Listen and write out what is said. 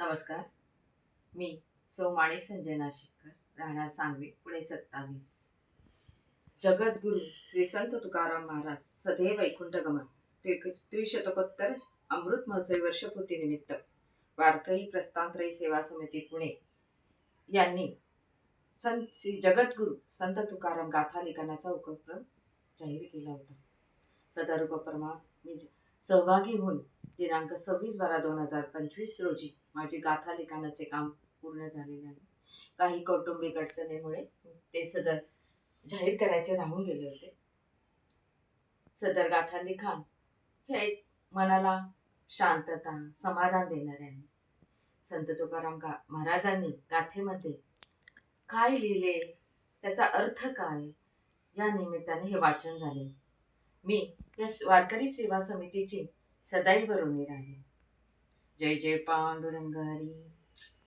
नमस्कार. मी सोमाणी संजय नाशिककर राहणार सांगवी पुणे सत्तावीस. जगद्गुरु श्री संत तुकाराम महाराज सदैव वैकुंठ गमन त्रिक त्रिशतकोत्तर अमृत महोत्सवी वर्षपूर्तीनिमित्त वारकरी प्रस्थानत्रयी सेवा समिती पुणे यांनी संत श्री जगद्गुरु संत तुकाराम गाथा लिखाणाचा उपक्रम जाहीर केला होता. सदर उपक्रमात मी सहभागी होऊन दिनांक सव्वीस बारा दोन हजार पंचवीस रोजी माझे गाथा लिखाणाचे काम पूर्ण झालेले आहे. काही कौटुंबिक अडचणीमुळे ते सदर जाहीर करायचे राहून गेले होते. सदर गाथा लिखाण हे एक मनाला शांतता समाधान देणारे आहे. संत तुकाराम का महाराजांनी गाथेमध्ये काय लिहिले त्याचा अर्थ काय या निमित्ताने हे वाचन झाले. मी या वारकरी सेवा समितीची सदैव ऋणी राहील जय जय पांडुरंग हरी.